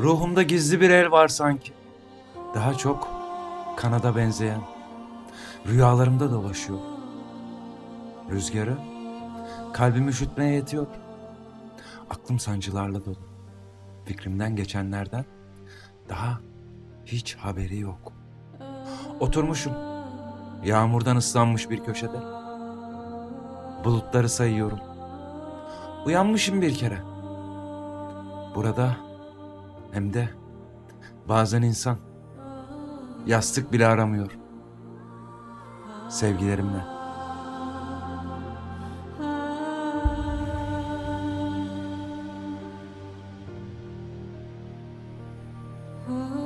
Ruhumda gizli bir el var sanki. Daha çok kanada benzeyen. Rüyalarımda dolaşıyor. Rüzgarı kalbimi üşütmeye yetiyor. Aklım sancılarla dolu. Fikrimden geçenlerden daha hiç haberi yok. Oturmuşum. Yağmurdan ıslanmış bir köşede. Bulutları sayıyorum. Uyanmışım bir kere. Burada hem de bazen insan yastık bile aramıyor. Sevgilerimle. Oh